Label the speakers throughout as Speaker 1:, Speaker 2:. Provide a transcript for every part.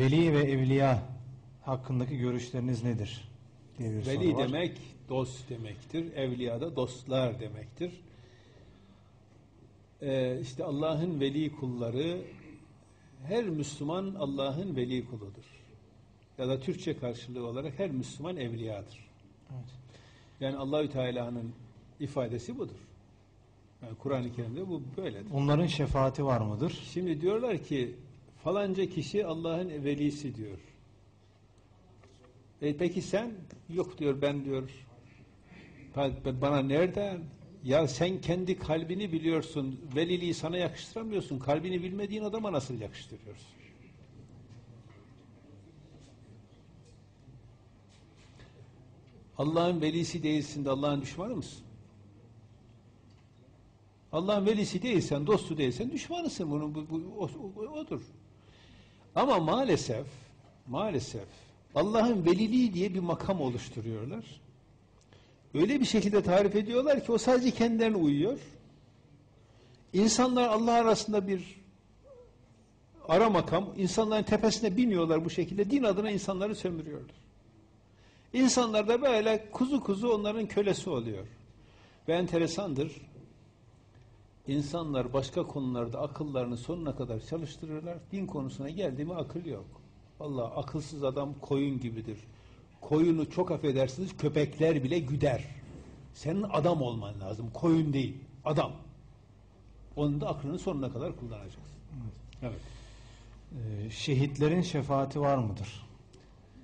Speaker 1: Veli ve evliya hakkındaki görüşleriniz nedir? diye bir
Speaker 2: Veli
Speaker 1: soru var.
Speaker 2: demek dost demektir. Evliya da dostlar demektir. Ee, işte Allah'ın veli kulları her Müslüman Allah'ın veli kuludur. Ya da Türkçe karşılığı olarak her Müslüman evliyadır.
Speaker 1: Evet.
Speaker 2: Yani Allahü Teala'nın ifadesi budur. Yani Kur'an-ı Kerim'de bu böyledir.
Speaker 1: Onların şefaati var mıdır?
Speaker 2: Şimdi diyorlar ki falanca kişi Allah'ın velisi diyor. E peki sen? Yok diyor ben diyor. "Ba- Bana nereden? Ya sen kendi kalbini biliyorsun. Veliliği sana yakıştıramıyorsun. Kalbini bilmediğin adama nasıl yakıştırıyorsun? Allah'ın velisi değilsin de Allah'ın düşmanı mısın? Allah'ın velisi değilsen, dostu değilsen düşmanısın. Bunun bu, bu, o- odur. Ama maalesef maalesef Allah'ın veliliği diye bir makam oluşturuyorlar. Öyle bir şekilde tarif ediyorlar ki o sadece kendilerine uyuyor. İnsanlar Allah arasında bir ara makam, insanların tepesine biniyorlar bu şekilde. Din adına insanları sömürüyorlar. İnsanlar da böyle kuzu kuzu onların kölesi oluyor. Ve enteresandır. İnsanlar başka konularda akıllarını sonuna kadar çalıştırırlar. Din konusuna geldi mi akıl yok. Vallahi akılsız adam koyun gibidir. Koyunu çok affedersiniz köpekler bile güder. Senin adam olman lazım. Koyun değil. Adam. Onun da aklını sonuna kadar kullanacaksın. Evet.
Speaker 1: Ee, şehitlerin şefaati var mıdır?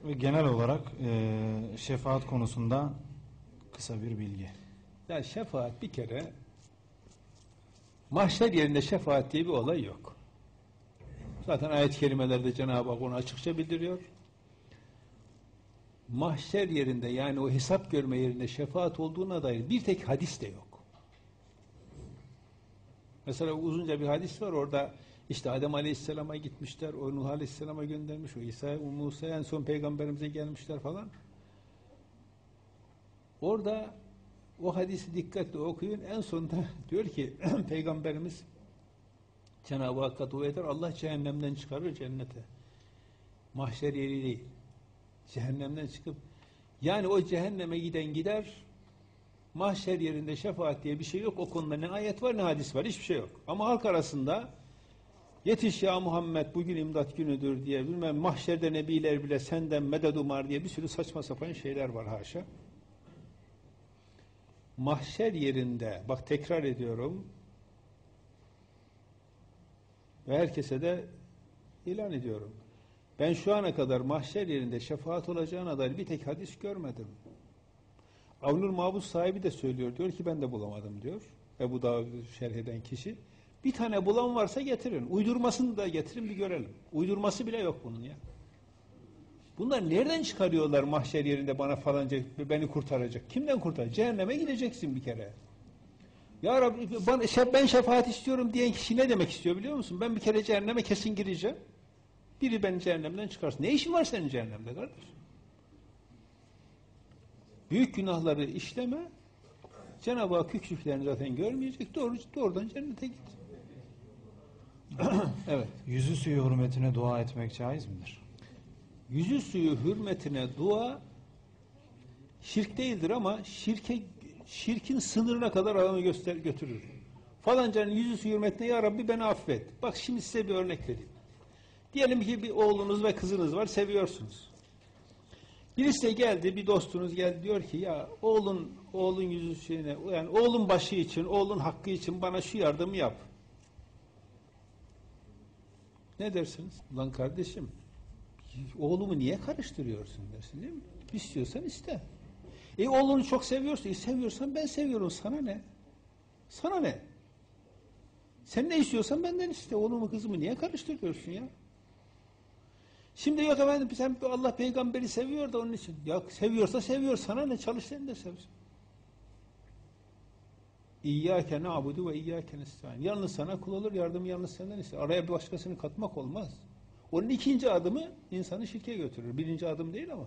Speaker 1: Ve genel olarak e, şefaat konusunda kısa bir bilgi.
Speaker 2: Ya şefaat bir kere mahşer yerinde şefaat diye bir olay yok. Zaten ayet-i kerimelerde Cenab-ı Hak onu açıkça bildiriyor. Mahşer yerinde yani o hesap görme yerinde şefaat olduğuna dair bir tek hadis de yok. Mesela uzunca bir hadis var orada işte Adem Aleyhisselam'a gitmişler, o Nuh Aleyhisselam'a göndermiş, o İsa, o Musa en son peygamberimize gelmişler falan. Orada o hadisi dikkatle okuyun. En sonunda diyor ki Peygamberimiz Cenab-ı Hakk'a dua eder. Allah cehennemden çıkarır cennete. Mahşer yeri değil. Cehennemden çıkıp yani o cehenneme giden gider mahşer yerinde şefaat diye bir şey yok. O konuda ne ayet var ne hadis var. Hiçbir şey yok. Ama halk arasında yetiş ya Muhammed bugün imdat günüdür diye bilmem mahşerde nebiler bile senden medet umar diye bir sürü saçma sapan şeyler var haşa mahşer yerinde bak tekrar ediyorum ve herkese de ilan ediyorum. Ben şu ana kadar mahşer yerinde şefaat olacağına dair bir tek hadis görmedim. Avnur Mabus sahibi de söylüyor. Diyor ki ben de bulamadım diyor. Ebu Davud şerh eden kişi. Bir tane bulan varsa getirin. Uydurmasını da getirin bir görelim. Uydurması bile yok bunun ya. Bunlar nereden çıkarıyorlar mahşer yerinde bana falanca beni kurtaracak? Kimden kurtaracak? Cehenneme gideceksin bir kere. Ya Rabbi bana, ben şefaat istiyorum diyen kişi ne demek istiyor biliyor musun? Ben bir kere cehenneme kesin gireceğim. Biri beni cehennemden çıkarsın. Ne işin var senin cehennemde kardeş? Büyük günahları işleme. Cenab-ı Hak küçüklerini zaten görmeyecek. Doğru, doğrudan cennete git. evet.
Speaker 1: Yüzü suyu hürmetine dua etmek caiz midir?
Speaker 2: Yüzü suyu hürmetine dua şirk değildir ama şirke şirkin sınırına kadar adamı göster götürür. Falancanın yüzü suyu hürmetine ya Rabbi beni affet. Bak şimdi size bir örnek vereyim. Diyelim ki bir oğlunuz ve kızınız var seviyorsunuz. Birisi de geldi bir dostunuz geldi diyor ki ya oğlun oğlun yüzü şeyine yani oğlun başı için oğlun hakkı için bana şu yardımı yap. Ne dersiniz? Ulan kardeşim oğlumu niye karıştırıyorsun dersin değil mi? İstiyorsan iste. E oğlunu çok seviyorsun. E seviyorsan ben seviyorum. Sana ne? Sana ne? Sen ne istiyorsan benden iste. Oğlumu kızımı niye karıştırıyorsun ya? Şimdi yok efendim sen Allah peygamberi seviyor da onun için. Ya seviyorsa seviyor. Sana ne? Çalış sen de sevsin. İyyâke na'budu ve iyyâke nestaîn. Yalnız sana kul olur, yardım yalnız senden ister. Araya bir başkasını katmak olmaz. Onun ikinci adımı insanı şirke götürür. Birinci adım değil ama.